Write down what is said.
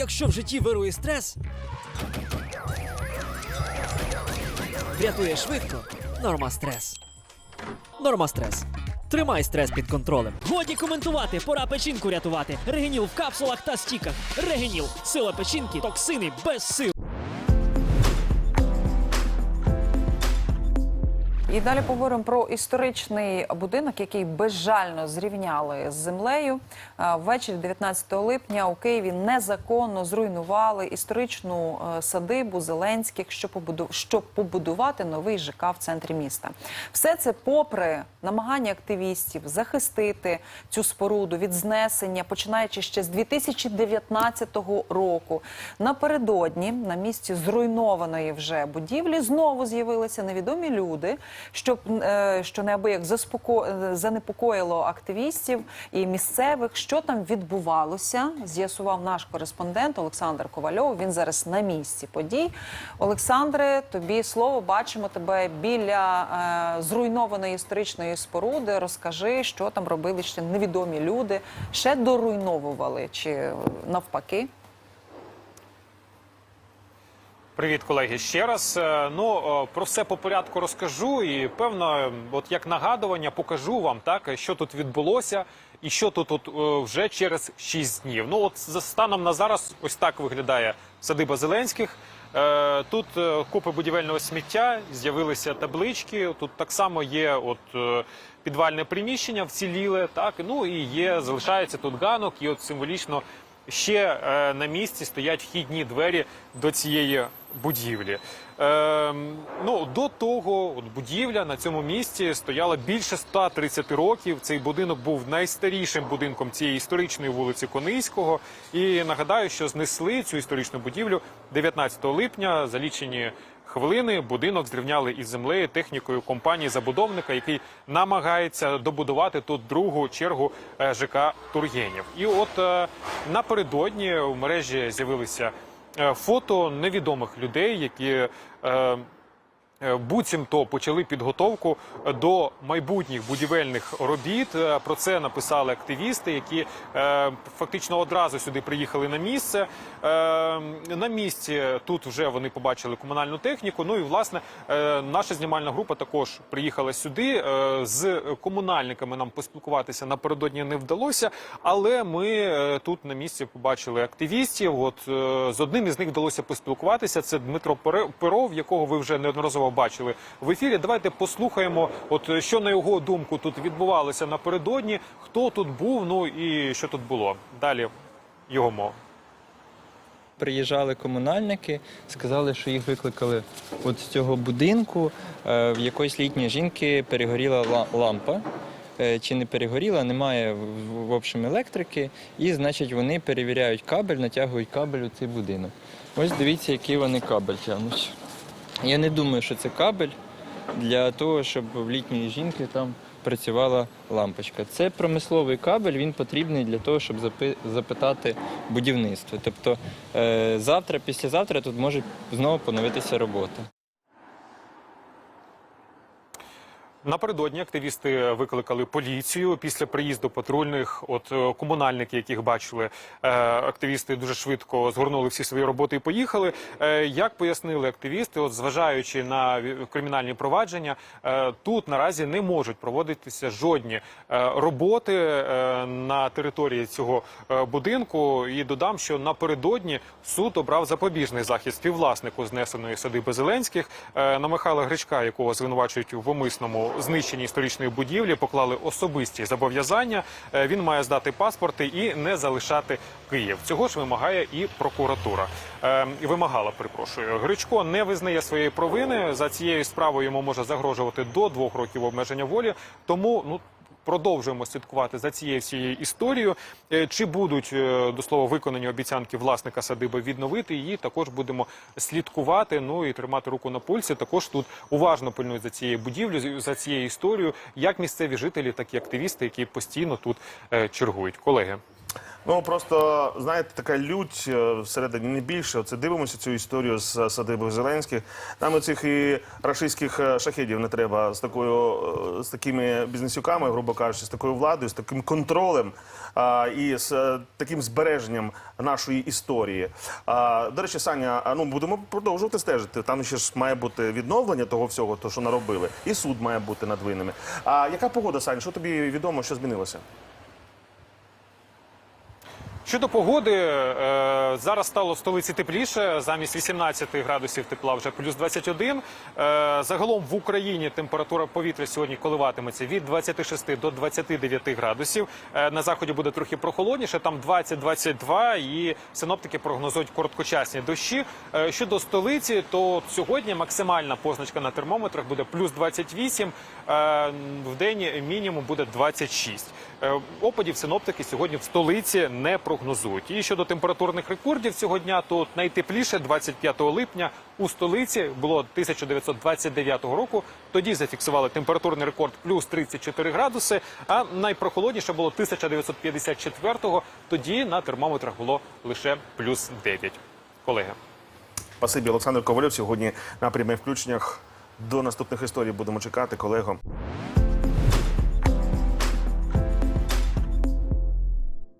Якщо в житті вирує стрес, врятує швидко. Норма стрес. Норма стрес. Тримай стрес під контролем. Годі коментувати, пора печінку рятувати. Регеніл в капсулах та стіках. Регеніл. Сила печінки, токсини без сил. І далі поговоримо про історичний будинок, який безжально зрівняли з землею. Ввечері 19 липня у Києві незаконно зруйнували історичну е, садибу Зеленських, щоб побудувати новий ЖК в центрі міста. Все це попри намагання активістів захистити цю споруду від знесення, починаючи ще з 2019 року. Напередодні на місці зруйнованої вже будівлі знову з'явилися невідомі люди, щоб е, що неабияк заспоко... занепокоїло активістів і місцевих. Що там відбувалося, з'ясував наш кореспондент Олександр Ковальов. Він зараз на місці подій. Олександре, тобі слово бачимо тебе біля е, зруйнованої історичної споруди. Розкажи, що там робили ще невідомі люди, ще доруйновували чи е, навпаки. Привіт, колеги. Ще раз. Е, Ну е, про все по порядку розкажу, і певно, от як нагадування, покажу вам так, що тут відбулося, і що тут от, е, вже через 6 днів. Ну от за станом на зараз, ось так виглядає садиба Зеленських. Тут купи будівельного сміття, з'явилися таблички. Тут так само є от підвальне приміщення, вціліле, так ну і є, залишається тут ганок, і от символічно ще е, на місці стоять вхідні двері до цієї будівлі. Е, ну, до того от будівля на цьому місці стояла більше 130 років. Цей будинок був найстарішим будинком цієї історичної вулиці Кониського. І нагадаю, що знесли цю історичну будівлю 19 липня за лічені хвилини. Будинок зрівняли із землею технікою компанії забудовника, який намагається добудувати тут другу чергу е, ЖК Тургенів. І от е, напередодні в мережі з'явилися е, фото невідомих людей, які буцімто почали підготовку до майбутніх будівельних робіт. Е, Про це написали активісти, які е, фактично одразу сюди приїхали на місце. Е, На місці тут вже вони побачили комунальну техніку. Ну і власне е, наша знімальна група також приїхала сюди. Е, З комунальниками нам поспілкуватися напередодні не вдалося, але ми е, тут на місці побачили активістів. От е, з одним із них вдалося поспілкуватися. Це Дмитро Перов, якого ви вже неодноразово бачили в ефірі. Давайте послухаємо, от е, що на його думку тут відбувалося напередодні, хто тут був, ну і що тут було. Далі його мова. Приїжджали комунальники, сказали, що їх викликали от з цього будинку. Е, В якоїсь літньої жінки перегоріла лампа. Е, Чи не перегоріла, немає в- в общем електрики, і значить вони перевіряють кабель, натягують кабель у цей будинок. Ось дивіться, який вони кабель тягнуть. Я не думаю, що це кабель для того, щоб в літньої жінки там працювала лампочка. Це промисловий кабель, він потрібний для того, щоб запи- запитати будівництво. Тобто е, завтра, післязавтра тут може знову поновитися робота. Напередодні активісти викликали поліцію після приїзду патрульних. От е, комунальники, яких бачили, е, активісти дуже швидко згорнули всі свої роботи і поїхали. Е, Як пояснили активісти, от зважаючи на кримінальні провадження, тут наразі не можуть проводитися жодні роботи на території цього будинку. І додам, що напередодні суд обрав запобіжний захід співвласнику знесеної садиби Зеленських на Михайла Гречка, якого звинувачують у умисному знищенні історичної будівлі, поклали особисті зобов'язання. Е, Він має здати паспорти і не залишати Київ. Цього ж вимагає і прокуратура. Е, Вимагала, припрошую. Гречко не визнає своєї провини. За цією справою йому може загрожувати до двох років обмеження волі. Тому ну. Продовжуємо слідкувати за цією всією історією. Е, Чи будуть е, до слова виконані обіцянки власника садиби відновити її? Також будемо слідкувати. Ну і тримати руку на пульсі. Також тут уважно пильнують за цією будівлею, за цією історією, як місцеві жителі, так і активісти, які постійно тут е, чергують. Колеги. Ну просто знаєте, така лють е, всередині не більше. Оце дивимося цю історію з садиби Зеленських. Нам оцих і рашистських е, шахедів не треба з такою е, з такими бізнесюками, грубо кажучи, з такою владою, з таким контролем а, і з е, таким збереженням нашої історії. А, до речі, Саня, а, ну будемо продовжувати стежити. Там ще ж має бути відновлення того всього, то що наробили, і суд має бути над винними. А яка погода, Саня? Що тобі відомо, що змінилося? Щодо погоди, е, зараз стало в столиці тепліше. Замість 18 градусів тепла вже плюс 21. Е, загалом в Україні температура повітря сьогодні коливатиметься від 26 до 29 градусів. Е, на заході буде трохи прохолодніше, там 20-22, і синоптики прогнозують короткочасні дощі. Щодо столиці, то сьогодні максимальна позначка на термометрах буде плюс 28, е, в день мінімум буде 26. Е, Опадів синоптики сьогодні в столиці не прогнозують. І щодо температурних рекордів цього дня, то найтепліше 25 липня у столиці було 1929 року. Тоді зафіксували температурний рекорд плюс 34 градуси. А найпрохолодніше було 1954-го. Тоді на термометрах було лише плюс 9. Колеги. Спасибі, Олександр Ковальов. Сьогодні на прямих включеннях. До наступних історій будемо чекати, колего.